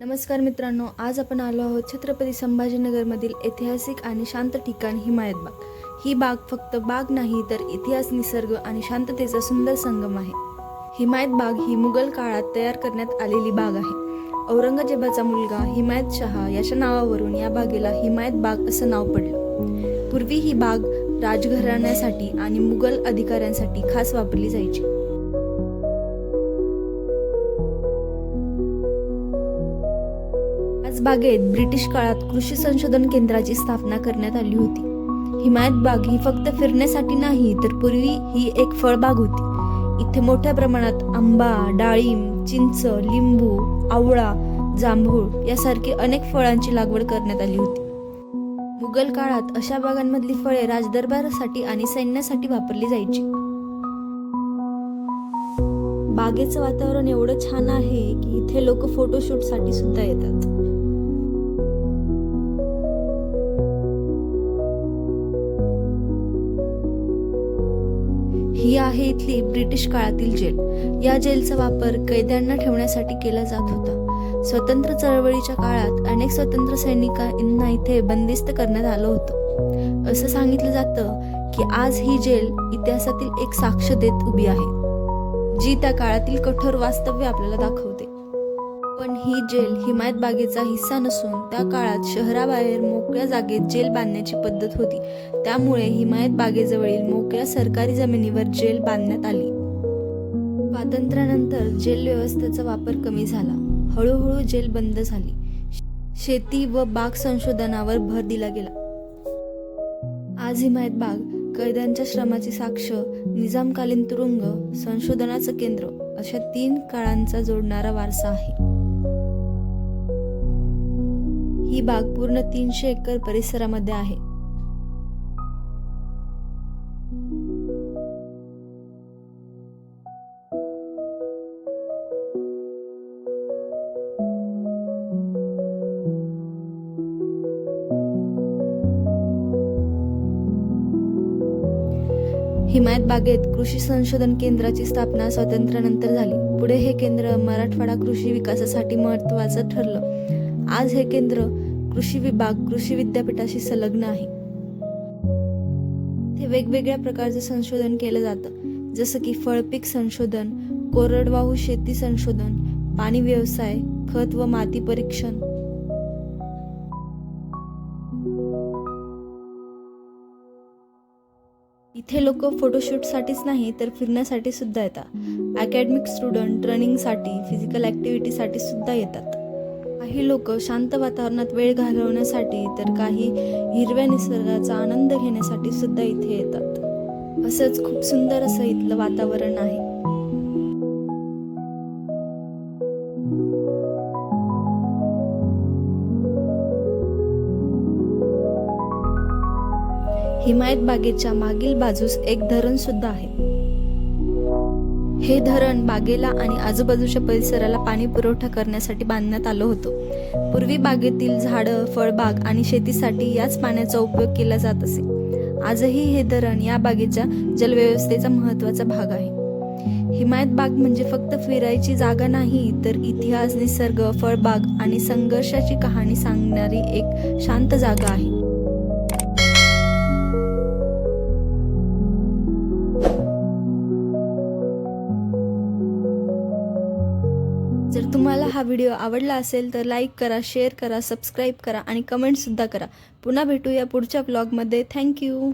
नमस्कार मित्रांनो आज आपण आलो आहोत छत्रपती संभाजीनगरमधील ऐतिहासिक आणि शांत ठिकाण हिमायत बाग ही बाग फक्त बाग नाही तर इतिहास निसर्ग आणि शांततेचा सुंदर संगम आहे. हिमायत बाग ही मुघल काळात तयार करण्यात आलेली बाग आहे. औरंगजेबाचा मुलगा हिमायत शहा याच्या नावावरून या बागेला हिमायत बाग असं नाव पडलं. पूर्वी ही बाग राजघराण्यासाठी आणि मुघल अधिकाऱ्यांसाठी खास वापरली जायची. आज बागेत ब्रिटिश काळात कृषी संशोधन केंद्राची स्थापना करण्यात आली होती. हिमायत बाग ही फक्त फिरण्यासाठी नाही तर पूर्वी ही एक फळबाग होती. इथे मोठ्या प्रमाणात आंबा डाळिंब चिंच लिंबू आवळा जांभूळ यासारखी अनेक फळांची लागवड करण्यात आली होती. मुघल काळात अशा बागांमधली फळे राजदरबारासाठी आणि सैन्यासाठी वापरली जायची. बागेचं वातावरण एवढं छान आहे की इथे लोक फोटोशूटसाठी सुद्धा येतात. ही आहे इथली ब्रिटिश काळातील जेल. या जेलचा वापर कैद्यांना ठेवण्यासाठी केला जात होता. स्वतंत्र चळवळीच्या काळात अनेक स्वतंत्र सैनिकांना इथे बंदिस्त करण्यात आलं होतं. असं सांगितलं जातं की आज ही जेल इतिहासातील एक साक्ष देत उभी आहे जी त्या काळातील कठोर वास्तव्य आपल्याला दाखवते. पण ही जेल हिमायत बागेचा हिस्सा नसून त्या काळात शहराबाहेर मोकळ्या जागेत जेल बांधण्याची पद्धत होती. त्यामुळे हिमायत बागेजवळील मोकळ्या सरकारी जमिनीवर जेल बांधण्यात आली. स्वातंत्र्यानंतर जेल व्यवस्थेचा वापर कमी झाला. हळूहळू जेल बंद झाली. शेती व बाग संशोधनावर भर दिला गेला. आज हिमायत बाग कैद्यांच्या श्रमाची साक्ष निजामकालीन तुरुंग संशोधनाचं केंद्र अशा तीन काळांचा जोडणारा वारसा आहे. ही बाग पूर्ण तीनशे एकर परिसरामध्ये आहे. हिमायत बागेत कृषी संशोधन केंद्राची स्थापना स्वातंत्र्यानंतर झाली. पुढे हे केंद्र मराठवाडा कृषी विकासासाठी महत्वाचं ठरलं. आज हे केंद्र कृषी विभाग कृषी विद्यापीठाशी संलग्न आहे. ते वेगवेगळ्या प्रकारचे संशोधन केलं जातं. जसं की फळपीक संशोधन कोरडवाहू शेती संशोधन पाणी व्यवसाय खत व माती परीक्षण. इथे लोक फोटोशूटसाठीच नाही तर फिरण्यासाठी सुद्धा येतात. अकॅडमिक स्टुडंट रनिंगसाठी फिजिकल ॲक्टिव्हिटीसाठी सुद्धा येतात. काही लोक शांत वातावरणात वेळ घालवण्यासाठी तर काही हिरव्या निसर्गाचा आनंद घेण्यासाठी सुद्धा इथे येतात. असंच खूप सुंदर असं इथलं वातावरण आहे. हिमायत बागेच्या मागील बाजूस एक धरण सुद्धा आहे. हे धरण बागेला आणि आजूबाजूच्या परिसराला पाणी पुरवठा करण्यासाठी बांधण्यात आलं होतं. पूर्वी बागेतील झाडं फळबाग आणि शेतीसाठी याच पाण्याचा उपयोग केला जात असे. आजही हे धरण या बागेच्या जलव्यवस्थेचा महत्त्वाचा भाग आहे. हिमायत बाग म्हणजे फक्त फिरायची जागा नाही तर इतिहास निसर्ग फळबाग आणि संघर्षाची कहाणी सांगणारी एक शांत जागा आहे. तुम्हाला हा व्हिडिओ आवडला असेल तर लाईक करा शेअर करा सबस्क्राईब करा आणि कमेंटसुद्धा करा. पुन्हा भेटूया पुढच्या ब्लॉगमध्ये थँक्यू